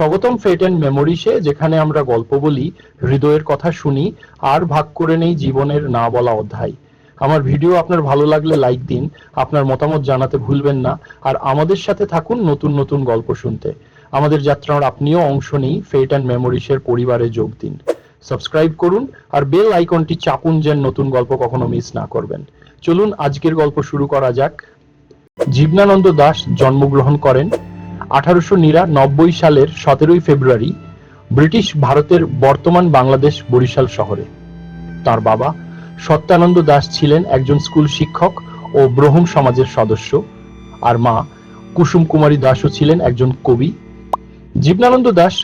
স্বাগতম ফেট অ্যান্ড মেমোরিসে যেখানে আমরা গল্প বলি, হৃদয়ের কথা শুনি, আর ভাগ করে নেই জীবনের না বলা অধ্যায়। আমার ভিডিও আপনার ভালো লাগলে লাইক দিন, আপনার মতামত জানাতে ভুলবেন না, আর আমাদের সাথে থাকুন নতুন নতুন গল্প শুনতে। আমাদের যাত্রার আপনিও অংশ নেই ফেট অ্যান্ড মেমোরিসের পরিবারে যোগ দিন। সাবস্ক্রাইব করুন, আর বেল আইকনটি চাপুন যেন নতুন গল্প কখনো মিস না করবেন। চলুন, আজকের গল্প শুরু করা যাক। জীবনানন্দ দাস জন্মগ্রহণ করেন আঠারোশো নিরানব্বই সালের সতেরোই ফেব্রুয়ারি ব্রিটিশ ভারতের বর্তমান বাংলাদেশ বরিশাল শহরে। তার বাবা সত্যানন্দ দাস ছিলেন একজন স্কুল শিক্ষক ও ব্রহ্ম সমাজের সদস্য আর মা কুসুম কুমারী দাসও ছিলেন একজন কবি। জীবনানন্দ দাস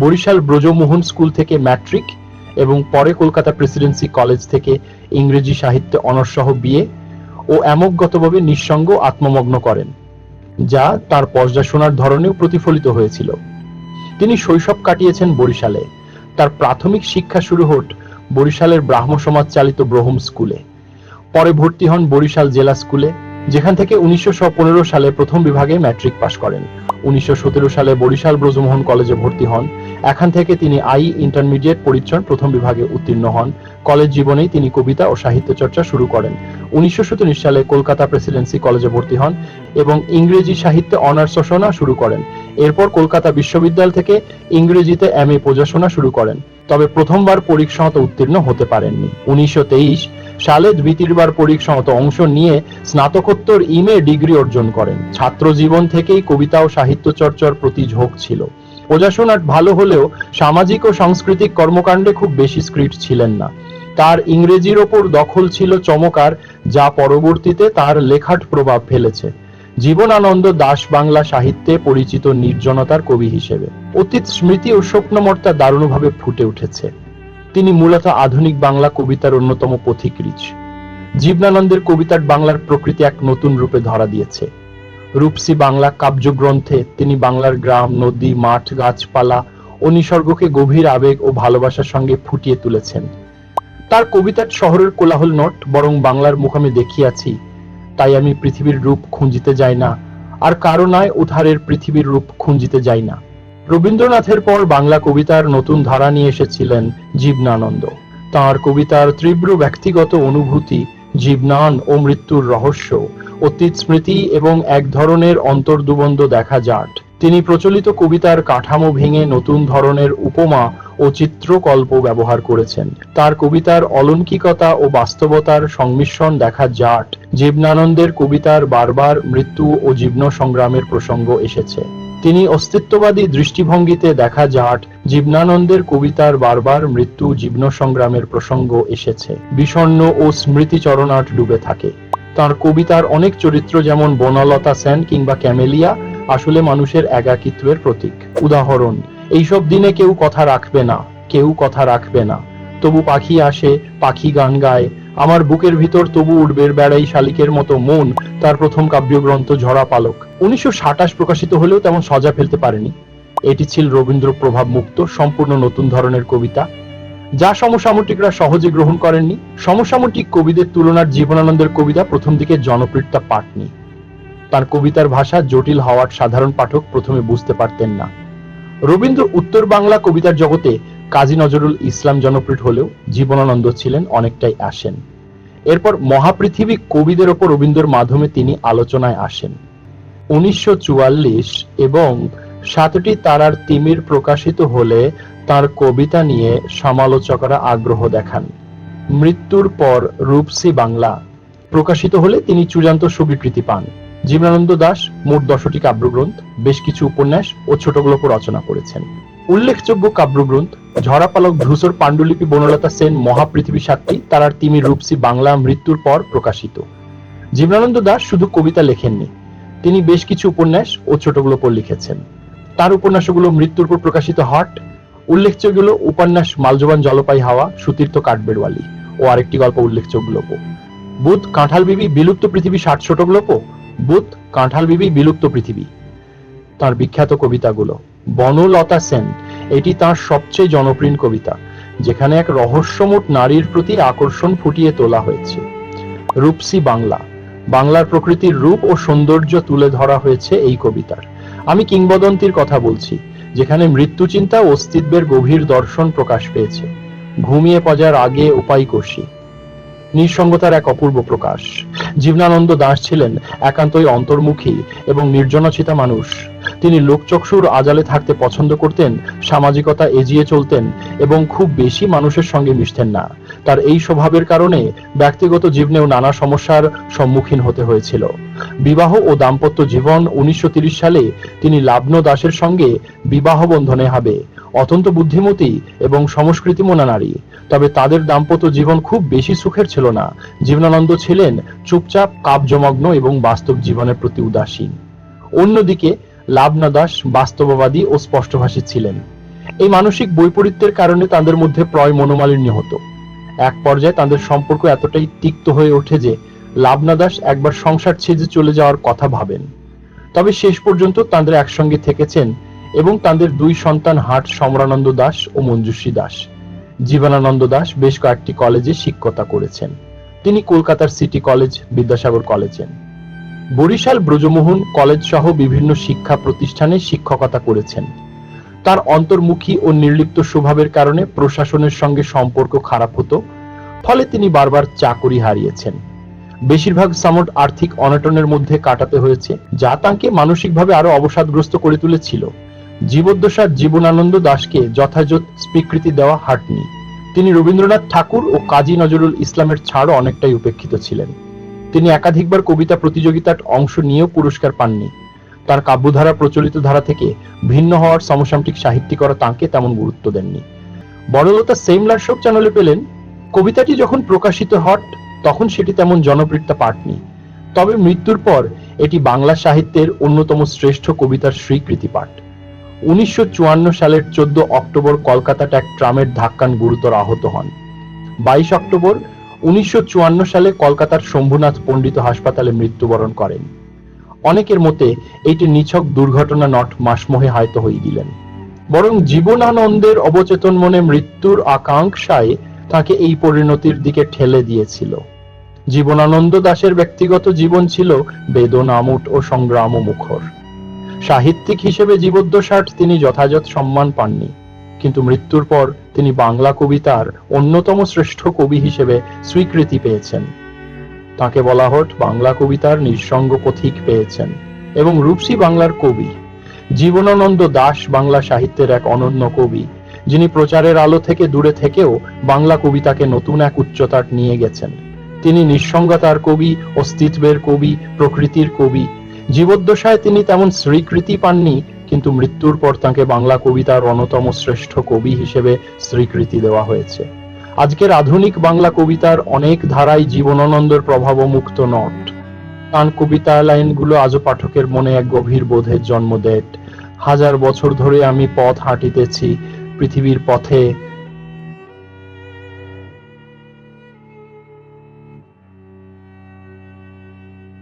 বরিশাল ব্রজমোহন স্কুল থেকে ম্যাট্রিক এবং পরে কলকাতা প্রেসিডেন্সি কলেজ থেকে ইংরেজি সাহিত্যে অনর্সহ বিয়ে ও এমকগতভাবে নিঃসঙ্গ আত্মমগ্ন করেন। যা তার পর্যাশোনার ধরনেও প্রতিফলিত হয়েছিল। তিনি শৈশব কাটিয়েছেন বরিশালে। তার প্রাথমিক শিক্ষা শুরু হট বরিশালের ব্রাহ্ম সমাজ চালিত ব্রহ্ম স্কুলে পরে ভর্তি হন বরিশাল জেলা স্কুলে। যেখান থেকে উনিশশো পনেরো সালে প্রথম বিভাগে ম্যাট্রিক পাশ করেন। উনিশশো সতেরো সালে বরিশাল ব্রজমোহন কলেজে ভর্তি হন। এখান থেকে তিনি আই ইন্টারমিডিয়েট পরীক্ষণ প্রথম বিভাগে উত্তীর্ণ হন। কলেজ জীবনেই তিনি কবিতা ও সাহিত্য চর্চা শুরু করেন। উনিশশো সালে কলকাতা প্রেসিডেন্সি কলেজে ভর্তি হন এবং ইংরেজি সাহিত্যে অনার্স শোনা শুরু করেন। এরপর কলকাতা বিশ্ববিদ্যালয় থেকে ইংরেজিতে এম এ পড়াশোনা শুরু করেন। তবে প্রথমবার পরীক্ষাতে উত্তীর্ণ হতে পারেননি। উনিশশো তেইশ সালে দ্বিতীয়বার পরীক্ষাতে অংশ নিয়ে স্নাতকোত্তর ইমে ডিগ্রি অর্জন করেন। ছাত্র জীবন থেকেই কবিতা ও সাহিত্য চর্চার প্রতি ঝোঁক ছিল। পড়াশোনার ভালো হলেও সামাজিক ও সাংস্কৃতিক কর্মকাণ্ডে খুব বেশি স্ক্রিপ্ট ছিলেন না। তার ইংরেজির ওপর দখল ছিল চমকার, যা পরবর্তীতে তার লেখাট প্রভাব ফেলেছে। জীবনানন্দ দাস বাংলা সাহিত্যে পরিচিত নির্জনতার কবি হিসেবে। অতীত স্মৃতি ও স্বপ্নমর্তা দারুণভাবে ফুটে উঠেছে। তিনি মূলত আধুনিক বাংলা কবিতার অন্যতম পথিকৃচ জীবনানন্দের কবিতার বাংলার প্রকৃতি এক নতুন রূপে ধরা দিয়েছে। রূপসী বাংলা কাব্যগ্রন্থে তিনি বাংলার গ্রাম, নদী, মাঠ, গাছপালা ও নিসর্গকে গভীর আবেগ ও ভালোবাসার সঙ্গে ফুটিয়ে তুলেছেন। তার কবিতার শহরের কোলাহল নট, বরং বাংলার মুখ আমি দেখিয়াছি। তাই আমি পৃথিবীর রূপ খুঁজিতে যাই না, আর কারও নয় উধারের পৃথিবীর রূপ খুঁজিতে যাই না। রবীন্দ্রনাথের পর বাংলা কবিতার নতুন ধারা নিয়ে এসেছিলেন জীবনানন্দ। তাঁর কবিতার তীব্র ব্যক্তিগত অনুভূতি, জীবনান ও মৃত্যুর রহস্য, অতীত স্মৃতি এবং এক ধরনের অন্তর্দুবন্দ দেখা যাট তিনি প্রচলিত কবিতার কাঠামো ভেঙে নতুন ধরনের উপমা ও চিত্রকল্প ব্যবহার করেছেন। তার কবিতার অলৌকিকতা ও বাস্তবতার সংমিশ্রণ দেখা যাট জীবনানন্দের কবিতার বারবার মৃত্যু ও জীবন সংগ্রামের প্রসঙ্গ এসেছে। তিনি অস্তিত্ববাদী দৃষ্টিভঙ্গিতে দেখা যাট জীবনানন্দের কবিতার বারবার মৃত্যু জীবন সংগ্রামের প্রসঙ্গ এসেছে। বিষণ্ণ ও স্মৃতিচরণাট ডুবে থাকে। তার কবিতার অনেক চরিত্র যেমন বনলতা সেন কিংবা ক্যামেলিয়া, আসলে মানুষের একাকিত্বের প্রতীক। উদাহরণ, এইসব দিনে কেউ কথা রাখবে না, কেউ কথা রাখবে না। তবু পাখি আসে, পাখি গান গায় আমার বুকের ভিতর তবু উঠবে বেড়াই শালিকের মতো মন, তার প্রথম কাব্যগ্রন্থ ঝরা পালক। উনিশশো সাতাশ প্রকাশিত হলেও তেমন সজা ফেলতে পারেনি। এটি ছিল রবীন্দ্র প্রভাব মুক্ত, সম্পূর্ণ নতুন ধরনের কবিতা। যা সমসাময়িকরা সহজে গ্রহণ করেননি। সমসাময়িক কবিদের তুলনার জীবনানন্দের কবিতা প্রথম দিকে জনপ্রিয়তা পাটনি তার কবিতার ভাষা জটিল হওয়ার সাধারণ পাঠক প্রথমে বুঝতে পারতেন না। রবীন্দ্র উত্তর বাংলা কবিতার জগতে কাজী নজরুল ইসলাম জনপ্রিয় হলেও জীবনানন্দ ছিলেন অনেকটাই আসেন। এরপর মহাপৃথিবী কবিদের ওপর রবীন্দ্র মাধ্যমে তিনি আলোচনায় আসেন। উনিশশো এবং সাতটি তারার তিমির প্রকাশিত হলে তার কবিতা নিয়ে সমালোচকরা আগ্রহ দেখান। মৃত্যুর পর রূপসি বাংলা প্রকাশিত হলে তিনি চূড়ান্ত স্বীকৃতি পান। জীবনানন্দ দাস, মোট দশটি কাব্যগ্রন্থ, বেশ কিছু উপন্যাস ও ছোট গল্প রচনা করেছেন। উল্লেখযোগ্য কাব্যগ্রন্থ, ঝরাপালক ধূসর পাণ্ডুলিপি বনলতা সেন মহাপৃথিবী সাতটি, তারার তিমির রূপসী বাংলা মৃত্যুর পর প্রকাশিত। জীবনানন্দ দাস শুধু কবিতা লেখেননি, তিনি বেশ কিছু উপন্যাস ও ছোট গল্প লিখেছেন। তার উপন্যাসগুলো মৃত্যুর পর প্রকাশিত হট উল্লেখযোগ্য হলো উপন্যাস মালজবান জলপাই হাওয়া, সুতীর্থ কাঠবেড়ওয়ালি ও আরেকটি গল্প উল্লেখযোগ্য গল্প বুধ কাঁঠাল বিবি বিলুপ্ত পৃথিবী ষাট ছোট গল্প বুধ কাঁঠাল বিবি বিলুপ্ত পৃথিবী। তার বিখ্যাত কবিতাগুলো। বনলতা সেন। এটি তার সবচেয়ে জনপ্রিয় কবিতা, যেখানে এক রহস্যমূট নারীর প্রতি আকর্ষণ ফুটিয়ে তোলা হয়েছে। রূপসী বাংলা, বাংলার প্রকৃতির রূপ ও সৌন্দর্য তুলে ধরা হয়েছে এই কবিতার। আমি কিংবদন্তির কথা বলছি, যেখানে মৃত্যু চিন্তা অস্তিত্বের গভীর দর্শন প্রকাশ পেয়েছে। ঘুমিয়ে পজার আগে উপায় কষি নিঃসঙ্গতার এক অপূর্ব প্রকাশ। জীবনানন্দ দাস ছিলেন একান্তই অন্তর্মুখী এবং নির্জনচিতা মানুষ। তিনি লোকচক্ষুর আজালে থাকতে পছন্দ করতেন, সামাজিকতা এজিয়ে চলতেন এবং খুব বেশি মানুষের সঙ্গে মিশতেন না। তার এই স্বভাবের কারণে ব্যক্তিগত জীবনেও নানা সমস্যার সম্মুখীন হতে হয়েছিল। বিবাহ ও দাম্পত্য জীবন উনিশশো সালে তিনি লাবণ্য দাসের সঙ্গে বিবাহ বন্ধনে হবে। অত্যন্ত বুদ্ধিমতী এবং সংস্কৃতি মনা নারী। তবে তাদের দাম্পত্য জীবন খুব বেশি সুখের ছিল না। জীবনানন্দ ছিলেন চুপচাপ কাবজমগ্ন এবং বাস্তব জীবনের প্রতি উদাসীন। অন্যদিকে লাবনা দাস বাস্তববাদী ও স্পষ্টভাষী ছিলেন। এই মানসিক বৈপরীত্যের কারণে তাদের মধ্যে প্রয় মনোমালিন্য হতো। এক পর্যায়ে তাদের সম্পর্ক এতটাই তিক্ত হয়ে ওঠে যে লাবনা দাস একবার সংসার ছেড়ে চলে যাওয়ার কথা ভাবেন। তবে শেষ পর্যন্ত তাদের একসঙ্গে থেকেছেন এবং তাদের দুই সন্তান হাট সমরানন্দ দাস ও মঞ্জুশ্রী দাস। জীবনানন্দ দাস বেশ কয়েকটি কলেজে শিক্ষকতা করেছেন। তিনি কলকাতার সিটি কলেজ, বিদ্যাসাগর কলেজে বরিশাল ব্রজমোহন কলেজ সহ বিভিন্ন শিক্ষা প্রতিষ্ঠানে শিক্ষকতা করেছেন। তার অন্তর্মুখী ও নির্লিপ্ত স্বভাবের কারণে প্রশাসনের সঙ্গে সম্পর্ক খারাপ হতো, ফলে তিনি বারবার চাকরি হারিয়েছেন। বেশিরভাগ সামট আর্থিক অনটনের মধ্যে কাটাতে হয়েছে, যা তাকে মানসিকভাবে আরও অবসাদগ্রস্ত করে তুলেছিল। জীবদ্দশার জীবনানন্দ দাসকে যথাযথ স্বীকৃতি দেওয়া হাটনি। তিনি রবীন্দ্রনাথ ঠাকুর ও কাজী নজরুল ইসলামের ছাড়ও অনেকটাই উপেক্ষিত ছিলেন। তিনি একাধিকবার কবিতা প্রতিযোগিতার অংশ নিয়েও পুরস্কার পাননি। তার কাব্যধারা প্রচলিত ধারা থেকে ভিন্ন হওয়ার সমসাময়িক সাহিত্যিকরা তাঁকে তেমন গুরুত্ব দেননি। বড়লতা সেমলার শোক চ্যানেলে পেলেন। কবিতাটি যখন প্রকাশিত হট, তখন সেটি তেমন জনপ্রিয়তা পাটনি তবে মৃত্যুর পর এটি বাংলা সাহিত্যের অন্যতম শ্রেষ্ঠ কবিতার স্বীকৃতি পাঠ। উনিশশো চুয়ান্ন সালের চোদ্দ অক্টোবর কলকাতাতে এক ট্রামের ধাক্কান গুরুতর আহত হন। বাইশ অক্টোবর উনিশশো চুয়ান্ন সালে কলকাতার শম্ভুনাথ পণ্ডিত হাসপাতালে মৃত্যুবরণ করেন। অনেকের মতে এইটি নিছক দুর্ঘটনা নট মাসমোহে হয়তো হয়ে দিলেন বরং জীবনানন্দের অবচেতন মনে মৃত্যুর আকাঙ্ক্ষায় তাকে এই পরিণতির দিকে ঠেলে দিয়েছিল। জীবনানন্দ দাশের ব্যক্তিগত জীবন ছিল বেদনামুট ও সংগ্রাম মুখর সাহিত্যিক হিসেবে জীবদ্দশাট তিনি যথাযথ সম্মান পাননি। কিন্তু মৃত্যুর পর তিনি বাংলা কবিতার অন্যতম শ্রেষ্ঠ কবি হিসেবে স্বীকৃতি পেয়েছেন। তাকে বলা হট বাংলা কবিতার নিঃসঙ্গ পথিক পেয়েছেন এবং রূপসী বাংলার কবি। জীবনানন্দ দাস বাংলা সাহিত্যের এক অনন্য কবি, যিনি প্রচারের আলো থেকে দূরে থেকেও বাংলা কবিতাকে নতুন এক উচ্চতার নিয়ে গেছেন। তিনি নিঃসঙ্গতার কবি, অস্তিত্বের কবি, প্রকৃতির কবি জীবদ্দশায় তিনি তেমন স্বীকৃতি পাননি, কিন্তু মৃত্যুর পর তাকে বাংলা কবিতার অন্যতম শ্রেষ্ঠ কবি হিসেবে স্বীকৃতি দেওয়া হয়েছে। আজকের আধুনিক বাংলা কবিতার অনেক ধারাই জীবনানন্দের প্রভাব মুক্ত নট। তাঁর কবিতা লাইনগুলো আজও পাঠকের মনে এক গভীর বোধের জন্ম দেয়। হাজার বছর ধরে আমি পথ হাঁটিতেছি, পৃথিবীর পথে